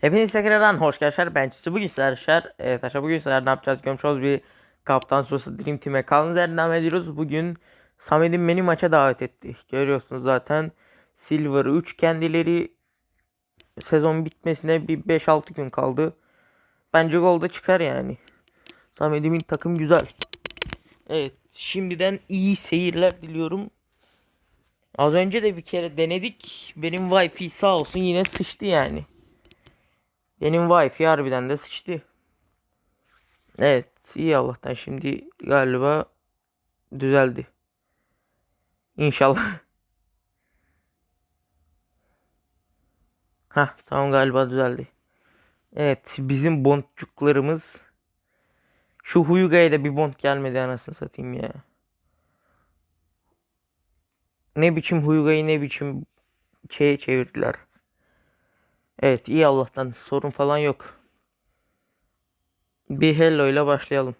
Hepiniz tekrardan hoş geldiniz. Ben Çiğsi. Bugün sizler. Evet arkadaşlar bugün sizler ne yapacağız? Görmüş olduğunuz bir Kaptan Sosu Dream Team'e yerden devam ediyoruz. Bugün Samet'in beni maça davet etti. Görüyorsunuz zaten. Silver 3 kendileri sezon bitmesine bir 5-6 gün kaldı. Bence golda çıkar yani. Samet'imin takım güzel. Evet şimdiden iyi seyirler diliyorum. Az önce de bir kere denedik. Benim wifi sağ olsun yine sıçtı yani. Benim wifi harbiden de sıçtı. Evet iyi Allah'tan şimdi galiba düzeldi. İnşallah. Ha tamam galiba düzeldi. Evet bizim bontçuklarımız şu Huyuga'ya da bir bont gelmedi anasını satayım ya. Ne biçim Huyuga'yı ne biçim şeye çevirdiler. Evet iyi Allah'tan sorun falan yok. Bir hello ile başlayalım.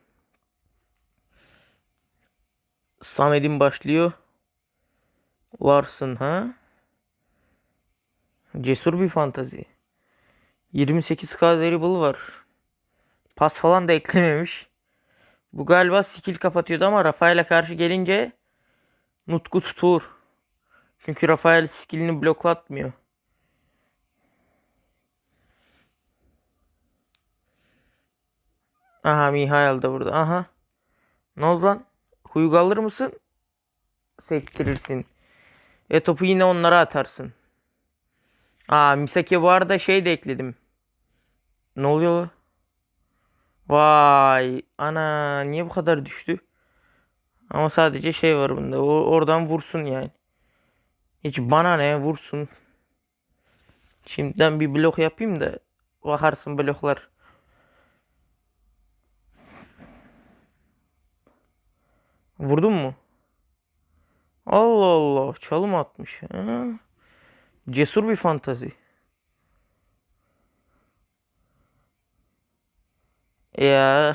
Samet'in başlıyor. Varsın ha? Cesur bir fantazi. 28k variable var. Pas falan da eklememiş. Bu galiba skill kapatıyordu ama Rafael'e karşı gelince Nutku tutur. Çünkü Rafael skillini bloklatmıyor. Aha Mihail da burada. Aha. Ne oldu lan? Huygu alır mısın? Sektirirsin. Ve topu yine onlara atarsın. Aa Misaki bu arada şey de ekledim. Ne oluyor? Vay. Ana niye bu kadar düştü? Ama sadece şey var bunda. O, oradan vursun yani. Hiç bana ne vursun. Şimdiden bir blok yapayım da bakarsın bloklar. Vurdun mu? Allah Allah çalım atmış. Ha? Cesur bir fantazi. Ya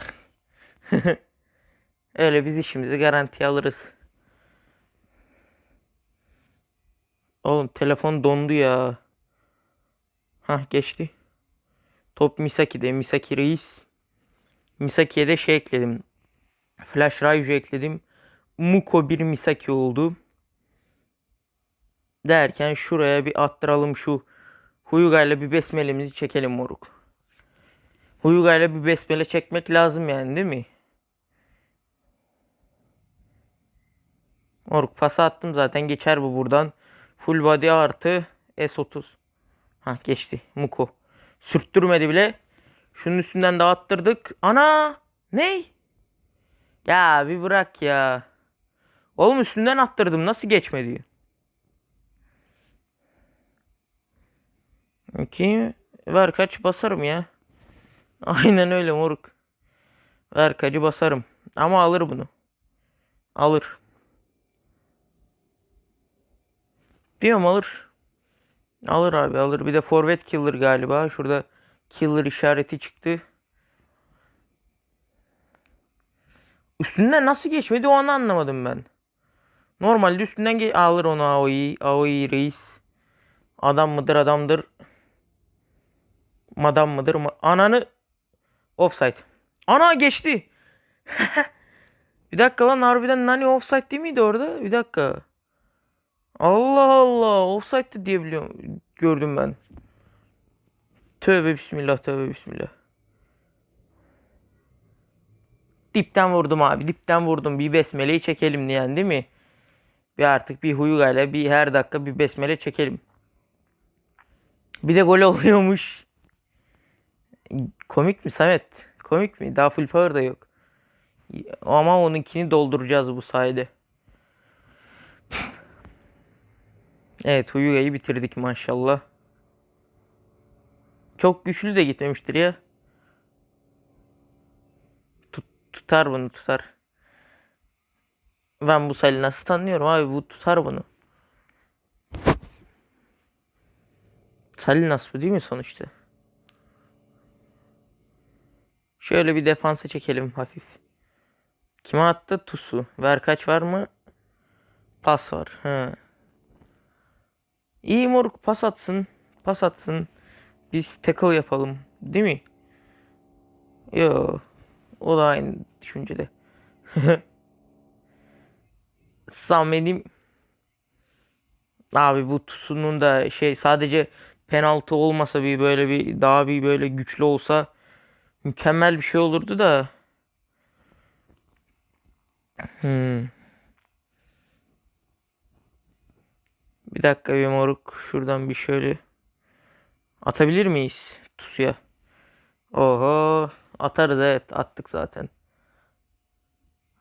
öyle biz işimizi garantiye alırız. Oğlum telefon dondu ya. Hah geçti. Top Misaki'de. Misaki reis. Misaki'ye de şey ekledim. Flash Raiju ekledim. Muko bir Misaki oldu. Derken şuraya bir attıralım şu Huyuga ile bir besmelemizi çekelim moruk. Huyuga ile bir besmele çekmek lazım yani değil mi? Moruk pası attım zaten geçer bu buradan. Full body artı S30. Ha geçti Muko. Sürttürmedi bile. Şunun üstünden de attırdık. Ana! Ney? Ya bir bırak ya. Oğlum üstünden attırdım. Nasıl geçmedi? Ki ver kaç basarım ya. Aynen öyle moruk. Ver kaçı basarım. Ama alır bunu. Alır. Diyorum alır. Alır abi alır. Bir de forvet killer galiba. Şurada killer işareti çıktı. Üstünden nasıl geçmedi o anı anlamadım ben. Normalde üstünden ge alır onu Aoi. Aoi reis. Adam mıdır adamdır. Madam mıdır? Ma Ananı offside. Ana geçti. bir dakika lan harbiden Nani offside değil miydi orada? Bir dakika. Allah Allah offside'di diye biliyorum. Gördüm ben. Tövbe bismillah tövbe bismillah. Dipten vurdum abi. Dipten vurdum. Bir besmeleyi çekelim diyen değil mi? Bir artık bir huyugayla bir her dakika bir besmele çekelim. Bir de gol oluyormuş. Komik mi Samet? Komik mi? Daha full power da yok. Ama onunkini dolduracağız bu sayede. Evet Huyuga'yı bitirdik maşallah. Çok güçlü de gitmemiştir ya. Tut, tutar bunu tutar. Ben bu Salih nasıl tanıyorum abi bu tutar bunu. Salih nasıl bu değil mi sonuçta? Şöyle bir defansa çekelim hafif. Kime attı? Tusu. Ver kaç var mı? Pas var. He. İyi moruk pas atsın. Pas atsın. Biz tackle yapalım. Değil mi? Yo. O da aynı düşüncede. Samet'im Abi bu Tusu'nun da şey sadece penaltı olmasa bir böyle bir daha bir böyle güçlü olsa mükemmel bir şey olurdu da. Hmm. Bir dakika bir moruk şuradan bir şöyle atabilir miyiz Tusu'ya? Oho atarız evet attık zaten.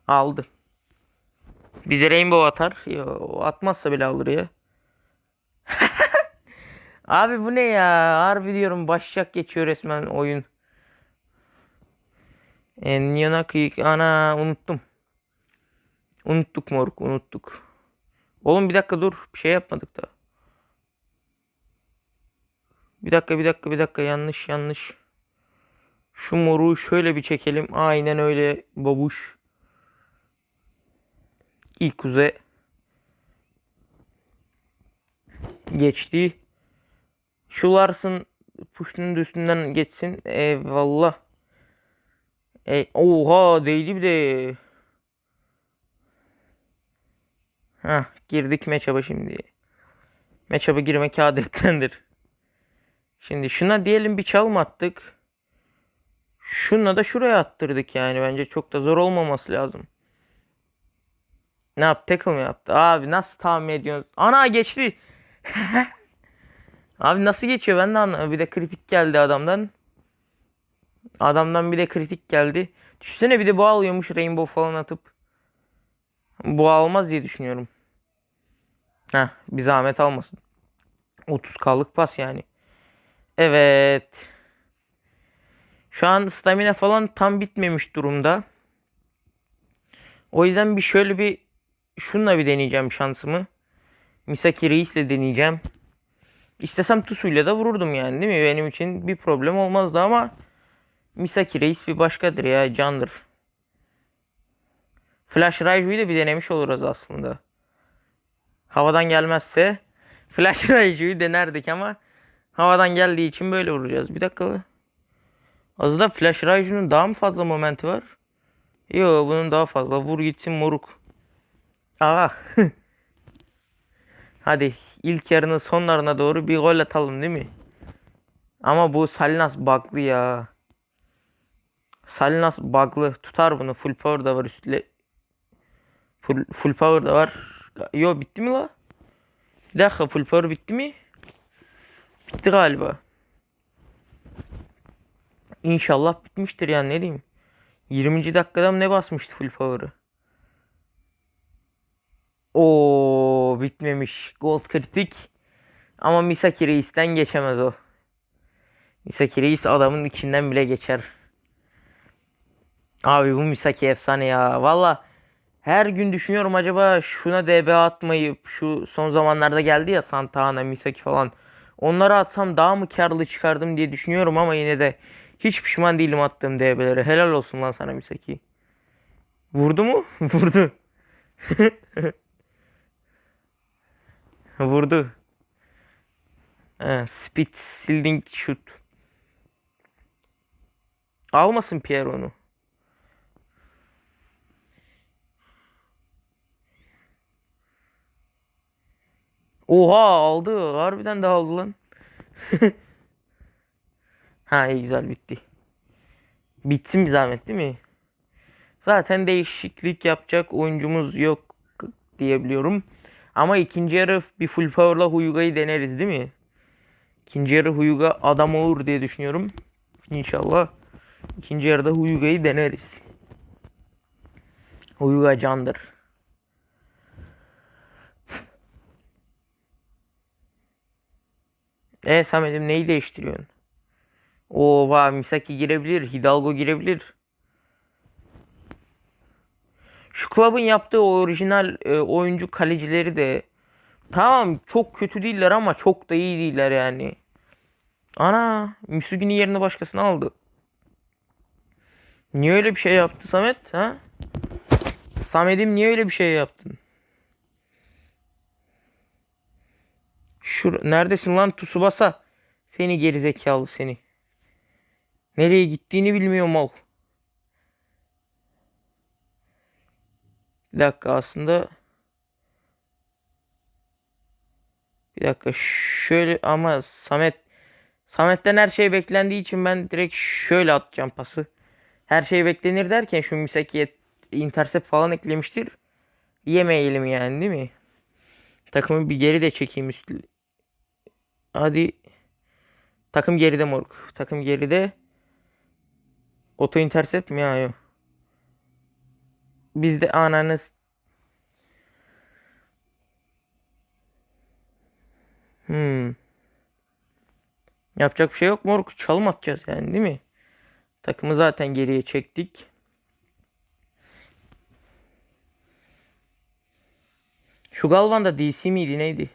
Aldı. Bir de Rainbow atar. Yo, atmazsa bile alır ya. Abi bu ne ya? Harbi diyorum başlayacak geçiyor resmen oyun. En yana kıyık. Ana unuttum. Unuttuk moruk unuttuk. Oğlum bir dakika dur. Bir şey yapmadık da. Bir dakika bir dakika bir dakika yanlış yanlış. Şu moru şöyle bir çekelim. Aynen öyle babuş. İlk kuze geçti. Şu Lars'ın puştunun üstünden geçsin. Eyvallah. E, oha değdi bir de. Hah girdik matchup'a şimdi. Matchup'a girmek adettendir. Şimdi şuna diyelim bir çalım attık. Şuna da şuraya attırdık yani. Bence çok da zor olmaması lazım. Ne yaptı? Tackle mı yaptı? Abi nasıl tahmin ediyorsun? Ana geçti. Abi nasıl geçiyor ben de anlamadım. Bir de kritik geldi adamdan. Adamdan bir de kritik geldi. Düşünsene bir de bu alıyormuş Rainbow falan atıp. Bu almaz diye düşünüyorum. Heh bir zahmet almasın. 30k'lık pas yani. Evet. Şu an stamina falan tam bitmemiş durumda. O yüzden bir şöyle bir şunla bir deneyeceğim şansımı. Misaki Reis'le deneyeceğim. İstesem Tusu'yla da vururdum yani değil mi? Benim için bir problem olmazdı ama Misaki Reis bir başkadır ya candır. Flash Raiju'yu da bir denemiş oluruz aslında. Havadan gelmezse Flash Raiju'yu denerdik ama havadan geldiği için böyle vuracağız. Bir dakika. Azda Flash Raiju'nun daha mı fazla momenti var? Yo bunun daha fazla. Vur gitsin moruk. Aa. Hadi ilk yarının sonlarına doğru bir gol atalım değil mi? Ama bu Salinas bug'lı ya. Salinas bug'lı. Tutar bunu. Full power da var üstle. Full, full power da var. Yo bitti mi la? Bir dakika full power bitti mi? Bitti galiba. İnşallah bitmiştir yani ne diyeyim. 20. dakikada mı ne basmıştı full power'ı? O bitmemiş. Gold kritik. Ama Misaki Reis'ten geçemez o. Misaki Reis adamın içinden bile geçer. Abi bu Misaki efsane ya. Valla her gün düşünüyorum acaba şuna DB atmayıp şu son zamanlarda geldi ya Santana, Misaki falan. Onları atsam daha mı karlı çıkardım diye düşünüyorum ama yine de hiç pişman değilim attığım DB'lere. Helal olsun lan sana Misaki. Vurdu mu? Vurdu. Vurdu. He, speed shielding shoot. Almasın Pierre onu. Oha aldı. Harbiden de aldı lan. ha iyi güzel bitti. Bitsin bir zahmet değil mi? Zaten değişiklik yapacak oyuncumuz yok diyebiliyorum. Ama ikinci yarı bir full power'la Huyuga'yı deneriz değil mi? İkinci yarı Huyuga adam olur diye düşünüyorum. İnşallah. İkinci yarıda Huyuga'yı deneriz. Huyuga candır. E Samet'im neyi değiştiriyorsun? Oo va Misaki girebilir. Hidalgo girebilir. Şu kulübün yaptığı orijinal e, oyuncu kalecileri de tamam çok kötü değiller ama çok da iyi değiller yani. Ana Misugi'nin yerine başkasını aldı. Niye öyle bir şey yaptı Samet ha? Samet'im niye öyle bir şey yaptın? Şur neredesin lan Tsubasa? Seni gerizekalı seni. Nereye gittiğini bilmiyor mal. Bir dakika aslında. Bir dakika şöyle ama Samet Samet'ten her şey beklendiği için ben direkt şöyle atacağım pası. Her şey beklenir derken şu Misaki'ye intercept falan eklemiştir. Yemeyelim yani değil mi? Takımı bir geri de çekeyim üstü. Hadi. Takım geride moruk. Takım geride. Oto intercept mi ya? Yok. Bizde ananız. Hmm. Yapacak bir şey yok moruk. Çalım atacağız yani değil mi? Takımı zaten geriye çektik. Şu Galvan da DC miydi neydi?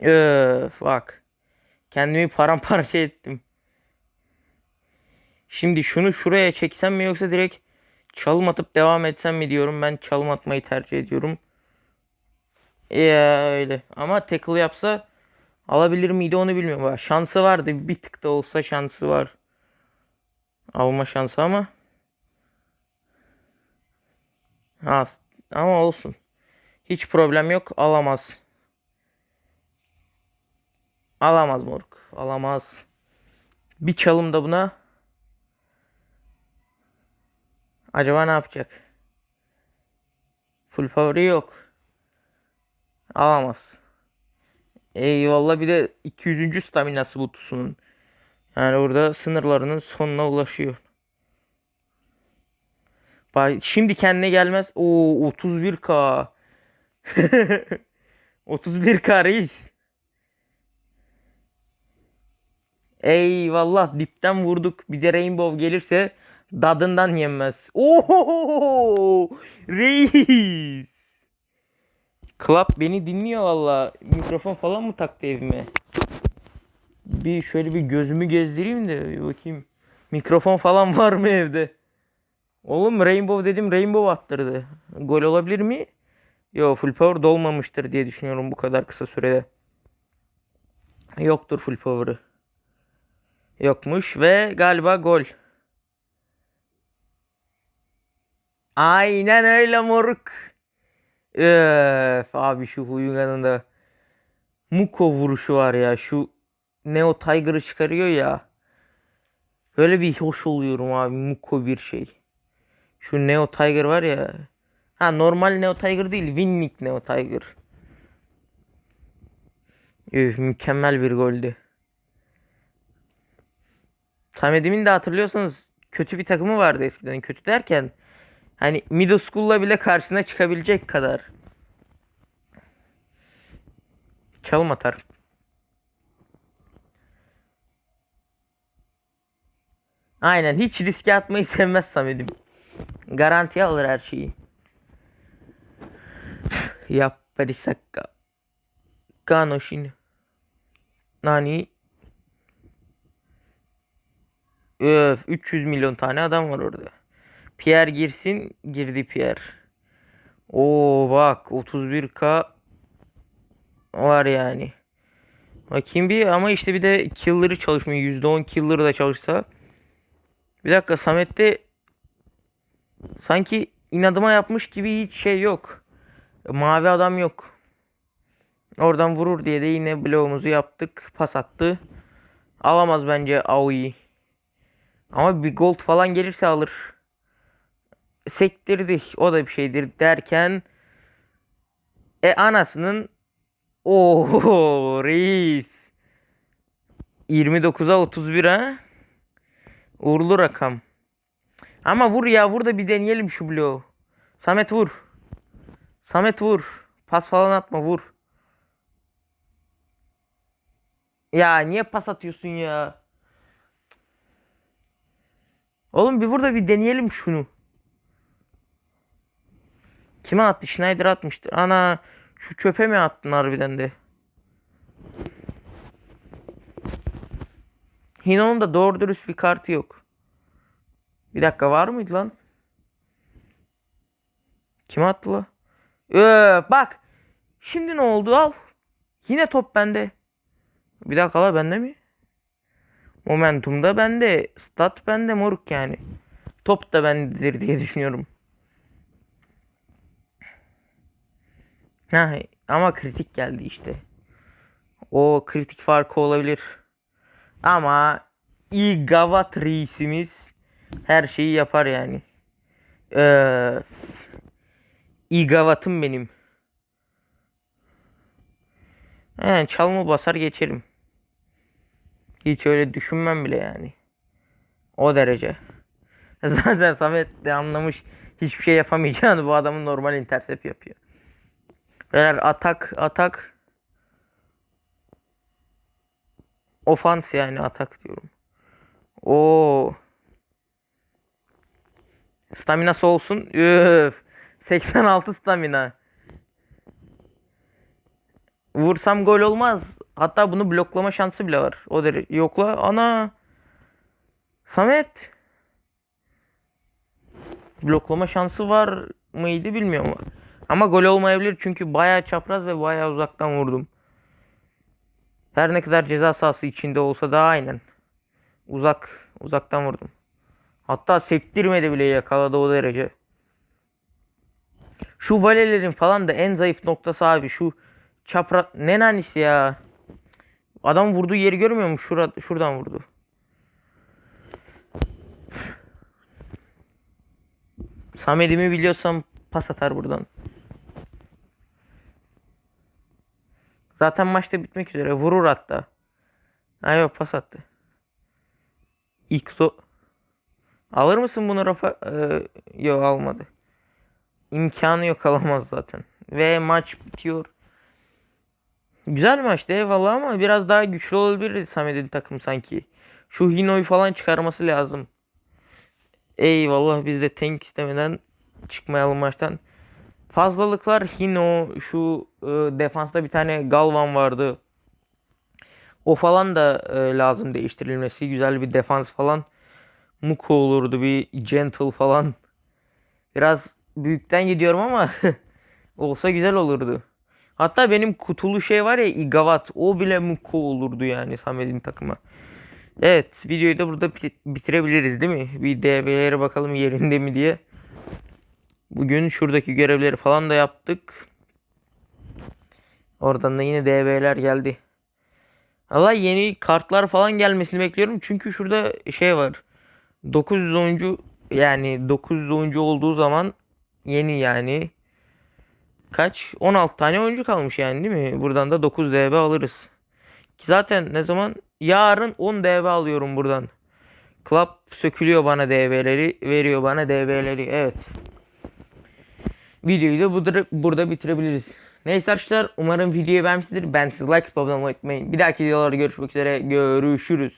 Öf bak. Kendimi paramparça ettim. Şimdi şunu şuraya çeksem mi yoksa direkt çalım atıp devam etsem mi diyorum. Ben çalım atmayı tercih ediyorum. Ya öyle. Ama tackle yapsa alabilir miydi onu bilmiyorum. Şansı vardı. Bir tık da olsa şansı var. Alma şansı ama. Ha, ama olsun. Hiç problem yok. Alamaz. Alamaz moruk. Alamaz. Bir çalım da buna. Acaba ne yapacak? Full favori yok. Alamaz. Eyvallah bir de 200. staminası bu tusunun. Yani orada sınırlarının sonuna ulaşıyor. Şimdi kendine gelmez. O 31k. 31k reis. Eyvallah dipten vurduk. Bir de Rainbow gelirse dadından yenmez. Oo reis. Club beni dinliyor valla. Mikrofon falan mı taktı evime? Bir şöyle bir gözümü gezdireyim de bir bakayım. Mikrofon falan var mı evde? Oğlum Rainbow dedim Rainbow attırdı. Gol olabilir mi? Yo full power dolmamıştır diye düşünüyorum bu kadar kısa sürede. Yoktur full power'ı. Yokmuş ve galiba gol. Aynen öyle moruk. Öf abi şu huyun yanında. Muko vuruşu var ya. Şu Neo Tiger'ı çıkarıyor ya. Böyle bir hoş oluyorum abi. Muko bir şey. Şu Neo Tiger var ya. Ha normal Neo Tiger değil. Winnick Neo Tiger. Üf, mükemmel bir goldü. Samet'imin de hatırlıyorsanız kötü bir takımı vardı eskiden. Kötü derken hani middle school'la bile karşısına çıkabilecek kadar. Çalım atar. Aynen hiç riske atmayı sevmez Samet'im. Garantiye alır her şeyi. Yapparisakka. Ganoshin. Nani? Öf 300 milyon tane adam var orada. Pierre girsin. Girdi Pierre. Oo bak 31k var yani. Bakayım bir ama işte bir de killer'ı çalışmıyor. %10 killer'ı da çalışsa. Bir dakika Samet'te sanki inadıma yapmış gibi hiç şey yok. Mavi adam yok. Oradan vurur diye de yine bloğumuzu yaptık. Pas attı. Alamaz bence Aoi'yi. Ama bir gold falan gelirse alır. Sektirdik. O da bir şeydir derken e anasının ooo reis 29'a 31 ha. Uğurlu rakam. Ama vur ya vur da bir deneyelim şu bloğu. Samet vur. Samet vur. Pas falan atma vur. Ya niye pas atıyorsun ya? Oğlum bir vur da bir deneyelim şunu. Kime attı? Schneider atmıştır. Ana şu çöpe mi attın harbiden de? Hino'nun da doğru dürüst bir kartı yok. Bir dakika var mıydı lan? Kime attı la? Ee, bak. Şimdi ne oldu al. Yine top bende. Bir dakika la bende mi? Momentum da bende. Stat bende moruk yani. Top da bendedir diye düşünüyorum. Ha, ama kritik geldi işte. O kritik farkı olabilir. Ama İgavat reisimiz her şeyi yapar yani. Ee, İgavat'ım benim. He, çalma basar geçerim. Hiç öyle düşünmem bile yani. O derece. Zaten Samet de anlamış hiçbir şey yapamayacağını bu adamın normal intercept yapıyor. Beyler atak atak ofans yani atak diyorum. Oo. Staminası olsun. Üf. 86 stamina. Vursam gol olmaz. Hatta bunu bloklama şansı bile var. O derece. Yokla. Ana. Samet. Bloklama şansı var mıydı bilmiyorum. Ama gol olmayabilir çünkü bayağı çapraz ve bayağı uzaktan vurdum. Her ne kadar ceza sahası içinde olsa da aynen. Uzak, uzaktan vurdum. Hatta sektirmedi bile yakaladı o derece. Şu valelerin falan da en zayıf noktası abi şu çapra ne nanisi ya. Adam vurduğu yeri görmüyor mu? Şura, şuradan vurdu. Samet'imi biliyorsam pas atar buradan. Zaten maçta bitmek üzere. Vurur hatta. Ha yok pas attı. İkso. Alır mısın bunu Rafa? Ee, yok almadı. İmkanı yok alamaz zaten. Ve maç bitiyor. Güzel maçtı eyvallah ama biraz daha güçlü olabilir Samet'in takım sanki. Şu Hino'yu falan çıkarması lazım. Eyvallah biz de tank istemeden çıkmayalım maçtan. Fazlalıklar Hino şu e, defansta bir tane Galvan vardı. O falan da e, lazım değiştirilmesi. Güzel bir defans falan. Muko olurdu bir gentle falan. Biraz büyükten gidiyorum ama olsa güzel olurdu. Hatta benim kutulu şey var ya Igavat o bile Muko olurdu yani Samet'in takıma. Evet videoyu da burada bit- bitirebiliriz değil mi? Bir DB'lere bakalım yerinde mi diye. Bugün şuradaki görevleri falan da yaptık. Oradan da yine DB'ler geldi. Allah yeni kartlar falan gelmesini bekliyorum. Çünkü şurada şey var. 900 oyuncu yani 900 oyuncu olduğu zaman yeni yani kaç? 16 tane oyuncu kalmış yani değil mi? Buradan da 9 DB alırız. Ki zaten ne zaman? Yarın 10 DB alıyorum buradan. Club sökülüyor bana DB'leri, veriyor bana DB'leri. Evet. Videoyu da burada, bitirebiliriz. Neyse arkadaşlar umarım videoyu beğenmişsinizdir. Ben siz like, olmayı unutmayın. Bir dahaki videolarda görüşmek üzere. Görüşürüz.